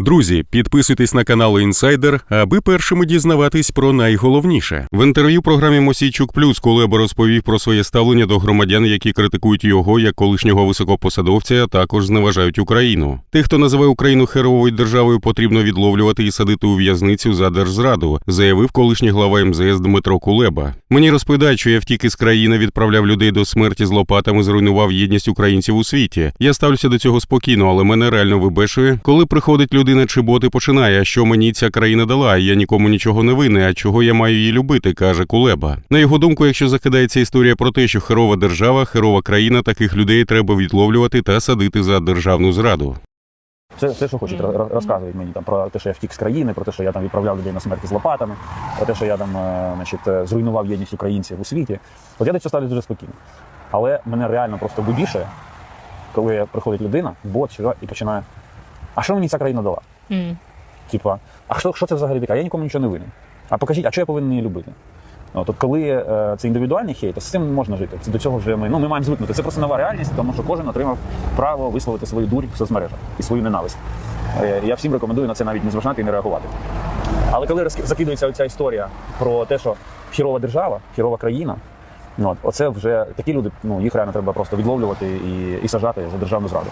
Друзі, підписуйтесь на канал Інсайдер, аби першими дізнаватись про найголовніше. В інтерв'ю програмі Мосійчук Плюс Кулеба розповів про своє ставлення до громадян, які критикують його як колишнього високопосадовця, а також зневажають Україну. Тих, хто називає Україну херовою державою, потрібно відловлювати і садити у в'язницю за держзраду, заявив колишній глава МЗС Дмитро Кулеба. Мені розповідають, що я втік із країни, відправляв людей до смерті з лопатами, зруйнував єдність українців у світі. Я ставлюся до цього спокійно, але мене реально вибешує, коли приходить людина чи боти починає, що мені ця країна дала, я нікому нічого не винний, а чого я маю її любити, каже Кулеба. На його думку, якщо закидається історія про те, що херова держава, херова країна, таких людей треба відловлювати та садити за державну зраду. Все, все, що хочуть, розказують мені там про те, що я втік з країни, про те, що я там відправляв людей на смерті з лопатами, про те, що я там е, значить, е, зруйнував єдність українців у світі. От я до цього ставлюсь дуже спокійно. Але мене реально просто вибішує, коли приходить людина, бот і починає. А що мені ця країна дала? М. Типа, а що, що це взагалі таке? Я нікому нічого не винен. А покажіть, а що я повинен її любити? От, от коли е, це індивідуальний хейт, то з цим можна жити. Це до цього вже ми ну ми маємо звикнути. Це просто нова реальність, тому що кожен отримав право висловити свою дурь в соцмережах і свою ненависть. Е, я всім рекомендую на це навіть не зважати і не реагувати. Але коли закидується ця історія про те, що хірова держава, хірова країна, ну, от, оце вже такі люди, ну їх реально треба просто відловлювати і, і сажати за державну зраду.